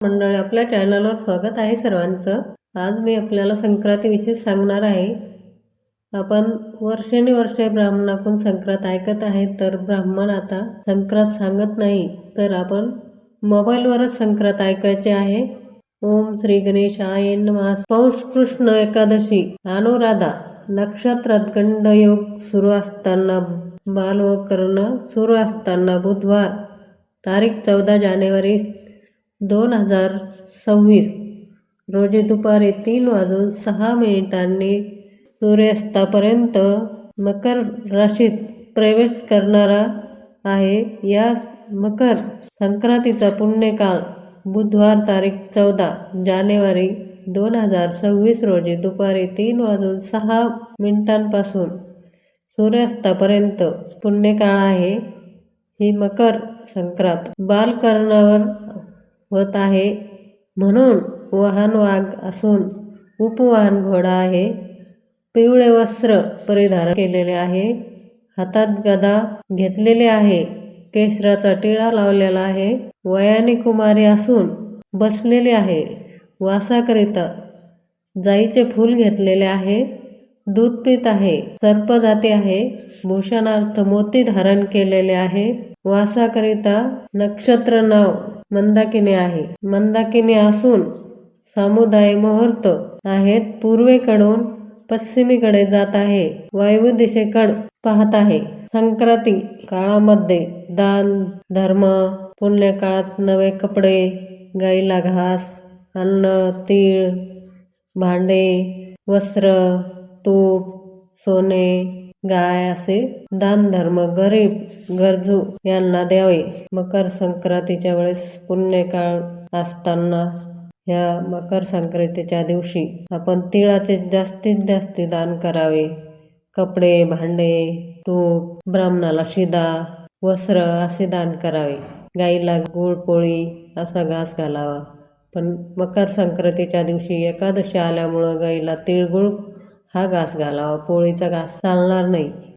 मंडळी आपल्या चॅनलवर स्वागत आहे सर्वांचं. आज मी आपल्याला संक्रांतीविषयी सांगणार आहे. आपण वर्षानुवर्षे ब्राह्मणाकडून संक्रांत ऐकत आहे तर ब्राह्मण आता संक्रांत सांगत नाही तर आपण मोबाईलवरच संक्रांत ऐकायचे आहे. ओम श्री गणेश आयन पौष कृष्ण एकादशी अनुराधा नक्षत्रात गंडयोग सुरू असताना बालवकर्ण सुरू असताना बुधवार तारीख चौदा जानेवारी दोन हजार सव्वीस. रोजी दुपारी तीन वाजून सहा मिनिटांनी सूर्यास्तापर्यंत मकर राशीत प्रवेश करणारा आहे. या मकर संक्रांतीचा पुण्यकाळ बुधवार तारीख चौदा जानेवारी दोन हजार सव्वीस रोजी दुपारी तीन वाजून सहा मिनिटांपासून सूर्यास्तापर्यंत पुण्यकाळ आहे. ही मकर संक्रांत. बालकर्णावर होत आहे. म्हणून वाहन वाघ असून उपवाहन घोडा आहे. पिवळे वस्त्र परिधान केलेले आहे. हातात गदा घेतलेले आहे. केशराचा टिळा लावलेला आहे. वयाने कुमारी असून बसलेले आहे. वासाकरिता जाईचे फूल घेतलेले आहे. दूध पित आहे. सर्प जाती आहे. भूषणार्थ मोती धारण केलेले आहे. वासाकरिता नक्षत्र नाव मंदाकिनी आहे. मंदाकिनी असून सामुदाय मुहूर्त आहेत. पूर्वेकडून पश्चिमेकडे जात आहे. वायव्य दिशेकडे पाहत आहे. संक्रांती काळामध्ये दान धर्म पुण्यकाळात नवे कपडे गाईला घास अन्न तीळ भांडे वस्त्र तूप सोने गाय असे दान धर्म गरीब गरजू यांना द्यावे. मकर संक्रांतीच्या वेळेस पुण्यकाळ असताना ह्या मकर संक्रांतीच्या दिवशी आपण तिळाचे जास्तीत जास्त दान करावे. कपडे भांडे तूप ब्राह्मणाला शिदा वस्त्र असे दान करावे. गाईला गुळ पोळी असा घास घालावा. पण मकर संक्रांतीच्या दिवशी एकादशी आल्यामुळं गाईला तिळगुळ हा घास घालावा. पोळीचा घास चालणार नाही.